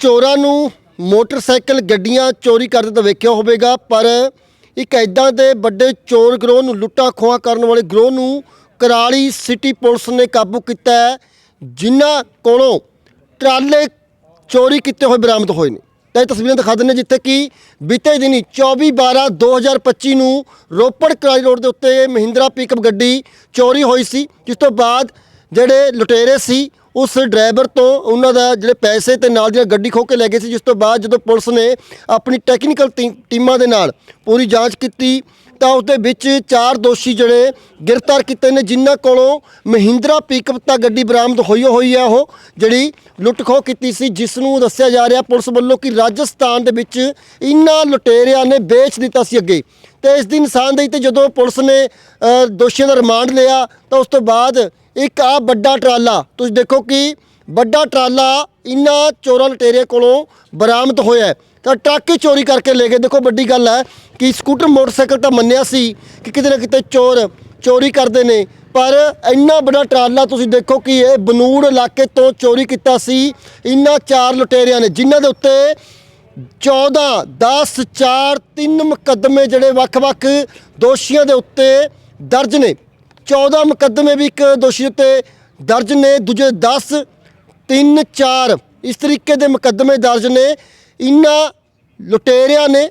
ਚੋਰਾਂ ਨੂੰ ਮੋਟਰਸਾਈਕਲ ਗੱਡੀਆਂ ਚੋਰੀ ਕਰਦੇ ਤਾਂ ਵੇਖਿਆ ਹੋਵੇਗਾ, ਪਰ ਇੱਕ ਐਦਾਂ ਦੇ ਵੱਡੇ ਚੋਰ ਗਰੋਹ ਨੂੰ ਲੁੱਟਾ ਖੋਹਾਂ ਕਰਨ ਵਾਲੇ ਗਰੋਹ ਨੂੰ ਕਰਾਲੀ ਸਿਟੀ ਪੁਲਿਸ ਨੇ ਕਾਬੂ ਕੀਤਾ ਹੈ, ਜਿਨ੍ਹਾਂ ਕੋਲੋਂ ਟਰਾਲੇ ਚੋਰੀ ਕੀਤੇ ਹੋਏ ਬਰਾਮਦ ਹੋਏ ਨੇ। ਤਾਂ ਇਹ ਤਸਵੀਰਾਂ ਦਿਖਾ ਦਿੰਦੇ ਜਿੱਥੇ ਕਿ ਬੀਤੇ ਦਿਨੀ 24 12 2025 ਨੂੰ ਰੋਪੜ ਕਰਾਲੀ ਰੋਡ ਦੇ ਉੱਤੇ ਮਹਿੰਦਰਾ ਪਿਕਅਪ ਗੱਡੀ ਚੋਰੀ ਹੋਈ ਸੀ, ਜਿਸ ਤੋਂ ਬਾਅਦ ਜਿਹੜੇ ਲੁਟੇਰੇ ਸੀ ਉਸ ਡਰਾਈਵਰ ਤੋਂ ਉਹਨਾਂ ਦਾ ਜਿਹੜੇ ਪੈਸੇ ਤੇ ਨਾਲ ਦੀ ਗੱਡੀ ਖੋਹ ਕੇ ਲੈ ਗਏ ਸੀ ਜਿਸ ਤੋਂ ਬਾਅਦ ਜਦੋਂ ਪੁਲਿਸ ਨੇ ਆਪਣੀ ਟੈਕਨੀਕਲ ਟੀਮਾਂ ਦੇ ਨਾਲ ਪੂਰੀ ਜਾਂਚ ਕੀਤੀ ਤਾਂ ਉਸ ਦੇ ਵਿੱਚ ਚਾਰ ਦੋਸ਼ੀ ਜਿਹੜੇ ਗ੍ਰਿਫਤਾਰ ਕੀਤੇ ਨੇ ਜਿਨ੍ਹਾਂ ਕੋਲੋਂ ਮਹਿੰਦਰਾ ਪਿਕਅਪ ਤਾਂ ਗੱਡੀ ਬਰਾਮਦ ਹੋਈ ਹੋਈ ਹੈ ਉਹ ਜਿਹੜੀ ਲੁੱਟ ਖੋਹ ਕੀਤੀ ਸੀ ਜਿਸ ਨੂੰ ਦੱਸਿਆ ਜਾ ਰਿਹਾ ਪੁਲਿਸ ਵੱਲੋਂ ਕਿ ਰਾਜਸਥਾਨ ਦੇ ਵਿੱਚ ਇਨ੍ਹਾਂ ਲੁਟੇਰਿਆਂ ਨੇ ਵੇਚ ਦਿੱਤਾ ਸੀ ਅੱਗੇ। ਤੇ ਇਸ ਦੀ ਨਿਸ਼ਾਨਦੇਹੀ ਤੇ ਜਦੋਂ ਪੁਲਿਸ ਨੇ ਅ, ਦੋਸ਼ੀਆਂ ਦਾ ਰਿਮਾਂਡ ਲਿਆ ਤਾਂ ਉਸ ਤੋਂ ਬਾਅਦ ਇੱਕ ਆ ਵੱਡਾ ਟਰਾਲਾ। ਤੁਸੀਂ ਦੇਖੋ ਕਿ ਵੱਡਾ ਟਰਾਲਾ ਇਨ੍ਹਾਂ ਚੋਰਾਂ ਲੁਟੇਰਿਆਂ ਕੋਲੋਂ ਬਰਾਮਦ ਹੋਇਆ ਹੈ। ਤਾਂ ਟਰੱਕ ਹੀ ਚੋਰੀ ਕਰਕੇ ਲੈ ਗਏ। ਦੇਖੋ ਵੱਡੀ ਗੱਲ ਹੈ ਕਿ ਸਕੂਟਰ, ਮੋਟਰਸਾਈਕਲ ਤਾਂ ਮੰਨਿਆ ਸੀ ਕਿ ਕਿਤੇ ਨਾ ਕਿਤੇ ਚੋਰ ਚੋਰੀ ਕਰਦੇ ਨੇ। ਪਰ ਇੰਨਾ ਵੱਡਾ ਟਰਾਲਾ ਤੁਸੀਂ ਦੇਖੋ ਕਿ ਇਹ ਬਨੂੜ ਇਲਾਕੇ ਤੋਂ ਚੋਰੀ ਕੀਤਾ ਸੀ। ਇਨ੍ਹਾਂ ਚਾਰ ਲੁਟੇਰਿਆਂ ਨੇ, ਜਿਨ੍ਹਾਂ ਦੇ ਉੱਤੇ 14 10 4 3 ਮੁਕੱਦਮੇ ਜਿਹੜੇ ਵੱਖ-ਵੱਖ ਦੋਸ਼ੀਆਂ ਦੇ ਉੱਤੇ ਦਰਜ ਨੇ। 14 ਮੁਕੱਦਮੇ ਵੀ ਇੱਕ ਦੋਸ਼ੀ ਉੱਤੇ ਦਰਜ ਨੇ, ਦੂਜੇ 10 3 4 ਇਸ ਤਰੀਕੇ ਦੇ ਮੁਕੱਦਮੇ ਦਰਜ ਨੇ। ਇਨ੍ਹਾਂ ਲੁਟੇਰਿਆਂ ਨੇ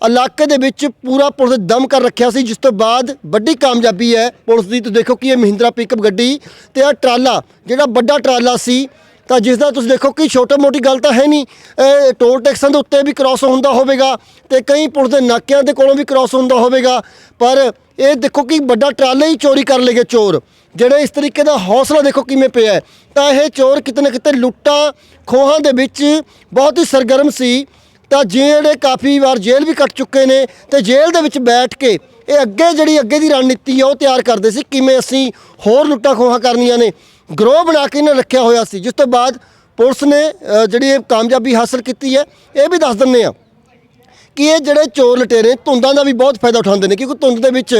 ਇਲਾਕੇ ਦੇ ਵਿੱਚ ਪੂਰਾ ਪੁਲਿਸ ਦਮ ਕਰ ਰੱਖਿਆ ਸੀ, ਜਿਸ ਤੋਂ ਬਾਅਦ ਵੱਡੀ ਕਾਮਯਾਬੀ ਹੈ ਪੁਲਿਸ ਦੀ। ਤੁਸੀਂ ਦੇਖੋ ਕਿ ਇਹ ਮਹਿੰਦਰਾ ਪਿਕਅਪ ਗੱਡੀ ਤੇ ਇਹ ਟਰਾਲਾ, ਜਿਹੜਾ ਵੱਡਾ ਟਰਾਲਾ ਸੀ ਤਾਂ ਜਿਸ ਦਾ ਤੁਸੀਂ ਦੇਖੋ ਕਿ ਛੋਟਾ ਮੋਟੀ ਗੱਲ ਤਾਂ ਹੈ ਨਹੀਂ। ਇਹ ਟੋਲ ਟੈਕਸਾਂ ਦੇ ਉੱਤੇ ਵੀ ਕ੍ਰਾਸ ਹੁੰਦਾ ਹੋਵੇਗਾ ਤੇ ਕਈ ਪੁਲਿਸ ਦੇ ਨਾਕਿਆਂ ਦੇ ਕੋਲੋਂ ਵੀ ਕ੍ਰਾਸ ਹੁੰਦਾ ਹੋਵੇਗਾ। ਪਰ ਇਹ ਦੇਖੋ ਕਿ ਵੱਡਾ ਟਰਾਲਾ ਹੀ ਚੋਰੀ ਕਰ ਲਏਗੇ ਚੋਰ। ਜਿਹੜੇ ਇਸ ਤਰੀਕੇ ਦਾ ਹੌਸਲਾ ਦੇਖੋ ਕਿਵੇਂ ਪਿਆ ਤਾਂ ਇਹ ਚੋਰ ਕਿਤੇ ਨਾ ਕਿਤੇ ਲੁੱਟਾਂ ਖੋਹਾਂ ਦੇ ਵਿੱਚ ਬਹੁਤ ਹੀ ਸਰਗਰਮ ਸੀ। ਤਾਂ ਜਿਹੜੇ ਕਾਫੀ ਵਾਰ ਜੇਲ੍ਹ ਵੀ ਕੱਟ ਚੁੱਕੇ ਨੇ ਤੇ ਜੇਲ੍ਹ ਦੇ ਵਿੱਚ ਬੈਠ ਕੇ ਇਹ ਅੱਗੇ ਜਿਹੜੀ ਅੱਗੇ ਦੀ ਰਣਨੀਤੀ ਆ ਉਹ ਤਿਆਰ ਕਰਦੇ ਸੀ। ਕਿਵੇਂ ਅਸੀਂ ਹੋਰ ਲੁੱਟਾਂ ਖੋਹਾਂ ਕਰਨੀਆਂ ਨੇ। ਗਰੋਹ ਬਣਾ ਕੇ ਇਹਨਾਂ ਰੱਖਿਆ ਹੋਇਆ ਸੀ। ਜਿਸ ਤੋਂ ਬਾਅਦ ਪੁਲਿਸ ਨੇ ਜਿਹੜੀ ਇਹ ਕਾਮਯਾਬੀ ਹਾਸਲ ਕੀਤੀ ਹੈ, ਇਹ ਵੀ ਦੱਸ ਦਿੰਨੇ ਆ ਕਿ ਇਹ ਜਿਹੜੇ ਚੋਰ ਲਟੇਰੇ, ਧੁੰਦਾਂ ਦਾ ਵੀ ਬਹੁਤ ਫਾਇਦਾ ਉਠਾਉਂਦੇ ਨੇ, ਕਿਉਂਕਿ ਧੁੰਦ ਦੇ ਵਿੱਚ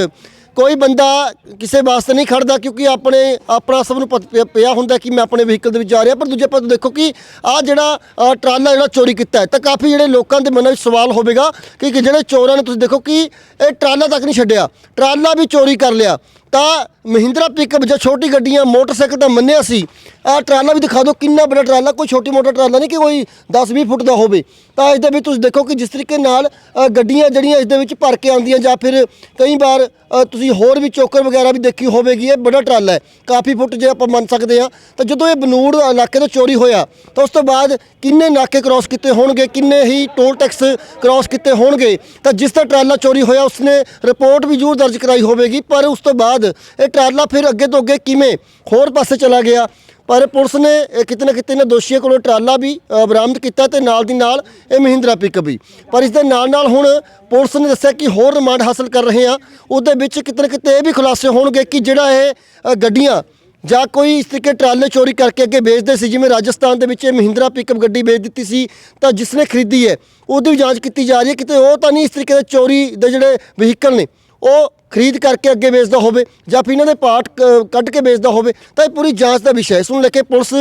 ਕੋਈ ਬੰਦਾ ਕਿਸੇ ਵਾਸਤੇ ਨਹੀਂ ਖੜਦਾ ਕਿਉਂਕਿ ਆਪਣੇ, ਆਪਣਾ ਸਭ ਨੂੰ ਪਤ- ਪਿਆ- ਪਿਆ ਹੁੰਦਾ ਕਿ ਮੈਂ ਆਪਣੇ ਵਹੀਕਲ ਦੇ ਵਿੱਚ ਜਾ ਰਿਹਾ, ਪਰ ਦੂਜੇ ਪਾਸੇ ਦੇਖੋ ਕਿ ਆ ਜਿਹੜਾ ਟਰਾਲਾ ਜਿਹੜਾ ਚੋਰੀ ਕੀਤਾ ਹੈ, ਤਾਂ ਕਾਫੀ ਜਿਹੜੇ ਲੋਕਾਂ ਦੇ ਮਨਾਂ ਵਿੱਚ ਸਵਾਲ ਹੋਵੇਗਾ ਕਿ ਕਿ ਜਿਹੜੇ ਚੋਰਾਂ ਨੇ ਤੁਸੀਂ ਦੇਖੋ ਕਿ ਇਹ ਟਰਾਲਾ ਤੱਕ ਨਹੀਂ ਛੱਡਿਆ, ਟਰਾਲਾ ਵੀ ਚੋਰੀ ਕਰ ਲਿਆ। ਤਾਂ ਮਹਿੰਦਰਾ ਪਿਕਅਪ ਜਾਂ ਛੋਟੀ ਗੱਡੀਆਂ, ਮੋਟਰਸਾਈਕਲ ਤਾਂ ਮੰਨਿਆ ਸੀ ਆਹ ਟਰਾਲਾ ਵੀ ਦਿਖਾ ਦਿਓ ਕਿੰਨਾ ਵੱਡਾ ਟਰਾਲਾ ਕੋਈ ਛੋਟੀ ਮੋਟਾ ਟਰਾਲਾ ਨਹੀਂ ਕਿ ਕੋਈ 10-20 ਫੁੱਟ ਦਾ ਹੋਵੇ। ਤਾਂ ਇਸ ਦੇ ਵਿੱਚ ਤੁਸੀਂ ਦੇਖੋ ਕਿ ਜਿਸ ਤਰੀਕੇ ਨਾਲ ਅ, ਗੱਡੀਆਂ ਜਿਹੜੀਆਂ ਇਸ ਦੇ ਵਿੱਚ ਭਰ ਕੇ ਆਉਂਦੀਆਂ ਜਾਂ ਫਿਰ ਕਈ ਵਾਰ ਅ, ਤੁਸੀਂ ਹੋਰ ਵੀ ਚੋਕਰ ਵਗੈਰਾ ਵੀ ਦੇਖੀ ਹੋਵੇਗੀ ਇਹ ਵੱਡਾ ਟਰਾਲਾ ਹੈ। ਕਾਫੀ ਫੁੱਟ ਜੇ ਆਪਾਂ ਮੰਨ ਸਕਦੇ ਹਾਂ। ਤਾਂ ਜਦੋਂ ਇਹ ਬਨੂੜ ਇਲਾਕੇ ਤੋਂ ਚੋਰੀ ਹੋਇਆ ਤਾਂ ਉਸ ਤੋਂ ਬਾਅਦ ਕਿੰਨੇ ਨਾਕੇ ਕ੍ਰਾਸ ਕੀਤੇ ਹੋਣਗੇ ਕਿੰਨੇ ਹੀ ਟੋਲ ਟੈਕਸ ਕ੍ਰਾਸ ਕੀਤੇ ਹੋਣਗੇ। ਤਾਂ ਜਿਸ ਦਾ ਟਰਾਲਾ ਚੋਰੀ ਹੋਇਆ ਉਸਨੇ ਰਿਪੋਰਟ ਵੀ ਜ਼ਰੂਰ ਦਰਜ ਕਰਾਈ ਹੋਵੇਗੀ ਪਰ ਉਸ ਤੋਂ ਬਾਅਦ ਇਹ ਟਰਾਲਾ ਫਿਰ ਅੱਗੇ ਤੋਂ ਅੱਗੇ ਕਿਵੇਂ ਹੋਰ ਪਾਸੇ ਚਲਾ ਗਿਆ? ਪਰ ਪੁਲਿਸ ਨੇ ਇਹ ਕਿਤੇ ਨਾ ਕਿਤੇ ਇਹਨਾਂ ਦੋਸ਼ੀਆਂ ਕੋਲੋਂ ਟਰਾਲਾ ਵੀ ਅ, ਬਰਾਮਦ ਕੀਤਾ ਤੇ ਨਾਲ ਦੀ ਨਾਲ ਇਹ ਮਹਿੰਦਰਾ ਪਿਕਅਪ ਵੀ। ਪਰ ਇਸ ਦੇ ਨਾਲ ਨਾਲ ਹੁਣ ਪੁਲਿਸ ਨੇ ਦੱਸਿਆ ਕਿ ਹੋਰ ਰਿਮਾਂਡ ਹਾਸਲ ਕਰ ਰਹੇ ਆ। ਉਹਦੇ ਵਿੱਚ ਕਿਤੇ ਨਾ ਕਿਤੇ ਇਹ ਵੀ ਖੁਲਾਸੇ ਹੋਣਗੇ ਕਿ ਜਿਹੜਾ ਇਹ ਅ, ਗੱਡੀਆਂ ਜਾਂ ਕੋਈ ਇਸ ਤਰੀਕੇ ਟਰਾਲੇ ਚੋਰੀ ਕਰਕੇ ਅੱਗੇ ਵੇਚਦੇ ਸੀ ਜਿਵੇਂ ਰਾਜਸਥਾਨ ਦੇ ਵਿੱਚ ਇਹ ਮਹਿੰਦਰਾ ਪਿਕਅਪ ਗੱਡੀ ਵੇਚ ਦਿੱਤੀ ਸੀ ਤਾਂ ਜਿਸ ਨੇ ਖਰੀਦੀ ਹੈ ਉਹਦੀ ਵੀ ਜਾਂਚ ਕੀਤੀ ਜਾ ਰਹੀ ਹੈ। ਕਿਤੇ ਉਹ ਤਾਂ ਨਹੀਂ ਇਸ ਤਰੀਕੇ ਦੇ ਚੋਰੀ ਦੇ ਜਿਹੜੇ ਵਹੀਕਲ ਨੇ ਉਹ ਖਰੀਦ ਕਰਕੇ ਅੱਗੇ ਵੇਚਦਾ ਹੋਵੇ ਜਾਂ ਫਿਰ ਇਹਨਾਂ ਦੇ ਪਾਰਟ ਕੱਢ ਕੇ ਵੇਚਦਾ ਹੋਵੇ, ਤਾਂ ਇਹ ਪੂਰੀ ਜਾਂਚ ਦਾ ਵਿਸ਼ਾ ਹੈ। ਇਸ ਨੂੰ ਲੈ ਕੇ ਪੁਲਿਸ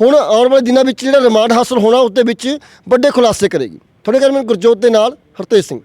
ਹੁਣ ਆਉਣ ਵਾਲੇ ਦਿਨਾਂ ਵਿੱਚ ਜਿਹੜਾ ਰਿਮਾਂਡ ਹਾਸਲ ਹੋਣਾ, ਉਸ ਦੇ ਵਿੱਚ ਵੱਡੇ ਖੁਲਾਸੇ ਕਰੇਗੀ। ਤੁਹਾਡੇ ਘਰ ਮੈਂ ਗੁਰਜੋਤ ਦੇ ਨਾਲ ਹਰਤੇਜ ਸਿੰਘ।